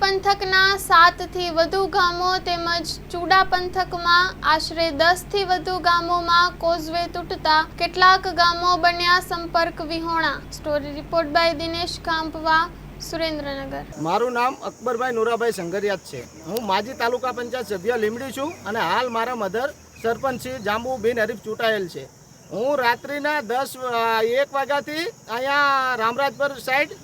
પંથકના સાતથી વધુ ગામો તેમજ ચૂડા પંથકમાં આશરે દસથી વધુ ગામોમાં કોઝવે તૂટતા કેટલાક ગામો બન્યા સંપર્ક વિહોણા. Story report by Dinesh Kampva Surendranagar. મારું નામ અકબરભાઈ નોરાભાઈ સંગરિયાત છે. હું માજી તાલુકા પંચાયત સભ્ય લીમડી છું અને હાલ મારા મધર સરપંચ શ્રી જાંબુ બિન હરીફ ચૂંટાયેલ છે. હું રાત્રિના દસ એક વાગ્યાથી અહીંયા રામરાજપર સાઈડ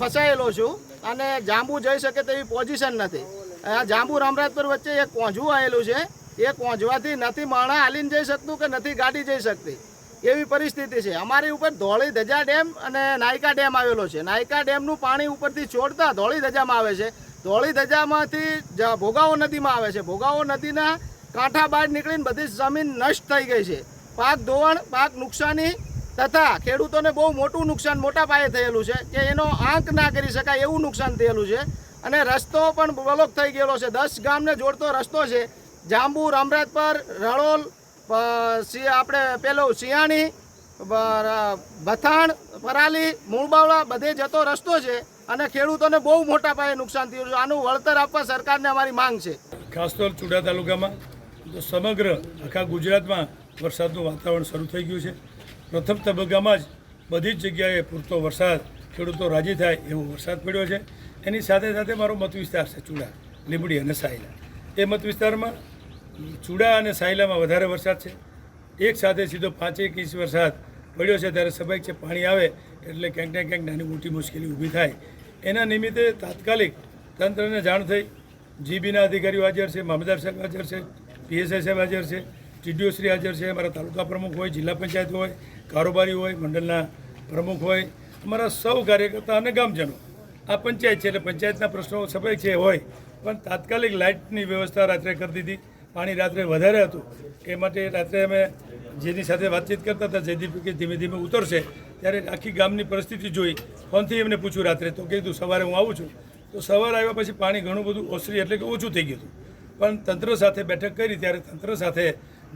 ફસાયેલો છું. અને જાંબુ જઈ શકે તેવી પોઝિશન નથી. આ જાંબુ રામરાજપુર વચ્ચે એક કોંજવું આવેલું છે. એ કોંજવાથી નથી માણા હાલીને જઈ શકતું કે નથી ગાડી જઈ શકતી. એવી પરિસ્થિતિ છે. અમારી ઉપર ધોળી ધજા ડેમ અને નાયકા ડેમ આવેલો છે. નાયકા ડેમનું પાણી ઉપરથી છોડતા ધોળી ધજામાં આવે છે. ધોળી ધજામાંથી ભોગાવો નદીમાં આવે છે. ભોગાવો નદીના કાંઠા બહાર નીકળીને બધી જમીન નષ્ટ થઈ ગઈ છે. પાક ધોવાણ, પાક નુકસાની તથા ખેડૂતોને બહુ મોટું નુકસાન મોટા પાયે થયેલું છે કે એનો આંક ના કરી શકાય એવું નુકસાન થયેલું છે. અને રસ્તો પણ બ્લોક થઈ ગયેલો છે. દસ ગામને જોડતો રસ્તો છે. જાંબુ, રામરાજપર, રળોલ આપણે પેલો સિયાણી ભથાણ, પરાલી, મૂળબાવળા બધે જતો રસ્તો છે અને ખેડૂતોને બહુ મોટા પાયે નુકસાન થયું છે. આનું વળતર આપવા સરકારને અમારી માંગ છે. ખાસ તો ચુડા તાલુકામાં સમગ્ર આખા ગુજરાતમાં વરસાદનું વાતાવરણ શરૂ થઈ ગયું છે. પ્રથમ તબક્કામાં જ બધી જ જગ્યાએ પૂરતો વરસાદ, ખેડૂતો રાજી થાય એવો વરસાદ પડ્યો છે. એની સાથે સાથે મારો મત વિસ્તાર છે ચૂડા, લીંબડી અને સાયલા. એ મત વિસ્તારમાં ચૂડા અને સાયલામાં વધારે વરસાદ છે. એક સાથે સીધો પાંચેક ઇંચ વરસાદ પડ્યો છે. ત્યારે સ્વાભાવિક છે પાણી આવે એટલે ક્યાંક ને ક્યાંક નાની મોટી મુશ્કેલી ઊભી થાય. એના નિમિત્તે તાત્કાલિક તંત્રને જાણ થઈ. જીબીના અધિકારીઓ હાજર છે મામલદાર સાહેબ હાજર છે, પીએસઆઈ સાહેબ હાજર છે ટીડીઓ શ્રી હાજર છે, અમારા તાલુકા પ્રમુખ હોય, જિલ્લા પંચાયત હોય, કારોબારી હોય, મંડળના પ્રમુખ હોય, અમારા સૌ કાર્યકર્તા અને ગામજનો. આ પંચાયત છે એટલે પંચાયતના પ્રશ્નો સ્વાભાવિક છે હોય, પણ તાત્કાલિક લાઇટની વ્યવસ્થા રાત્રે કરી દીધી. પાણી રાત્રે વધારે હતું. એ માટે રાત્રે અમે જેની સાથે વાતચીત કરતા હતા, જયદીપ કે ધીમે ધીમે ઉતરશે, ત્યારે આખી ગામની પરિસ્થિતિ જોઈ. ફોનથી એમને પૂછ્યું રાત્રે, તો કીધું, સવારે હું આવું છું. તો સવારે આવ્યા પછી પાણી ઘણું બધું ઓસરી એટલે કે ઓછું થઈ ગયું હતું. પણ તંત્ર સાથે બેઠક કરી, ત્યારે તંત્ર સાથે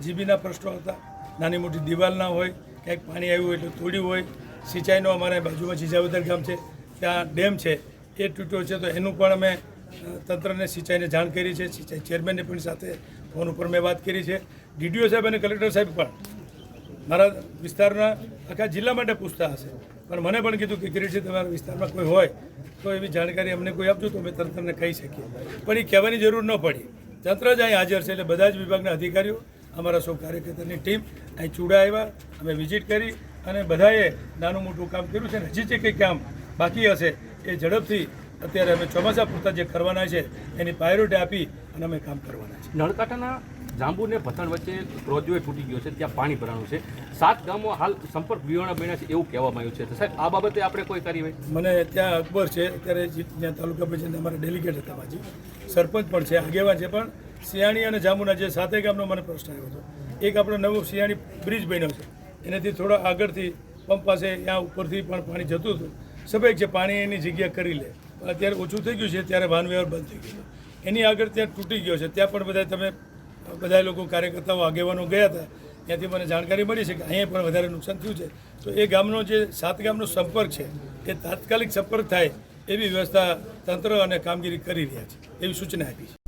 જીબીના પ્રશ્નો હતા. નાની મોટી દિવાલ ના હોય, ક્યાંક પાણી આવ્યું હોય એટલે તોડ્યું હોય. સિંચાઈનો અમારે બાજુમાં જીજાવદર ગામ છે, ત્યાં ડેમ છે. એ તૂટ્યો છે તો એનું પણ અમે તંત્રને સિંચાઈને જાણ કરી છે. સિંચાઈ ચેરમેનને પણ સાથે ફોન ઉપર મેં વાત કરી છે. ડીડીઓ સાહેબ અને કલેક્ટર સાહેબ પણ મારા વિસ્તારના આખા જિલ્લા માટે પૂછતા હશે. પણ મને પણ કીધું કે કિરીટજી તમારા વિસ્તારમાં કોઈ હોય તો એવી જાણકારી અમને કોઈ આપજો તો અમે તંત્રને કહી શકીએ. પણ એ કહેવાની જરૂર ન પડી. તંત્ર જ અહીં હાજર છે એટલે બધા જ વિભાગના અધિકારીઓ અમારા સૌ કાર્યકર્તાની ટીમ અહીં ચૂડા આવ્યા અમે વિઝિટ કરી અને બધાએ નાનું મોટું કામ કર્યું છે અને હજી જે કંઈ કામ બાકી હશે એ ઝડપથી અત્યારે અમે ચોમાસા પૂરતા જે કરવાના છે એની પ્રાયોરિટી આપી અને અમે કામ કરવાના છે. નળકાંઠાના જાંબુ ને ભથણ વચ્ચે રોજવે તૂટી ગયો છે ત્યાં પાણી ભરાણું છે. સાત ગામો હાલ સંપર્ક વિહોણા બન્યા છે એવું કહેવામાં આવ્યું છે. તો સાહેબ આ બાબતે આપણે કોઈ કાર્યવાહી? મને ત્યાં અકબર છે અત્યારે જ્યાં તાલુકા પંચાયત અમારા ડેલિગેટ હતા બાજી સરપંચ પણ છે આગેવાન છે પણ સિયાણી અને જાંબુના જે સાતે ગામનો મને પ્રશ્ન આવ્યો હતો. એક આપણો નવો સિયાણી બ્રિજ બન્યો છે. એનાથી થોડા આગળથી પંપ પાસે ત્યાં ઉપરથી પણ પાણી જતું હતું. સફેક છે, પાણી એની જગ્યા કરી લે. અત્યારે ઓછું થઈ ગયું છે, ત્યારે વાહન વ્યવહાર બંધ થઈ ગયો. એની આગળ ત્યાં તૂટી ગયો છે. ત્યાં પણ બધા તમે બધા લોકો કાર્યકર્તાઓ, આગેવાનો ગયા હતા. ત્યાંથી મને જાણકારી મળી છે કે અહીંયા પણ વધારે નુકસાન થયું છે. તો એ ગામનો જે સાત ગામનો સંપર્ક છે, એ તાત્કાલિક સંપર્ક થાય એવી વ્યવસ્થા તંત્ર અને કામગીરી કરી રહ્યા છે. એવી સૂચના આપી છે.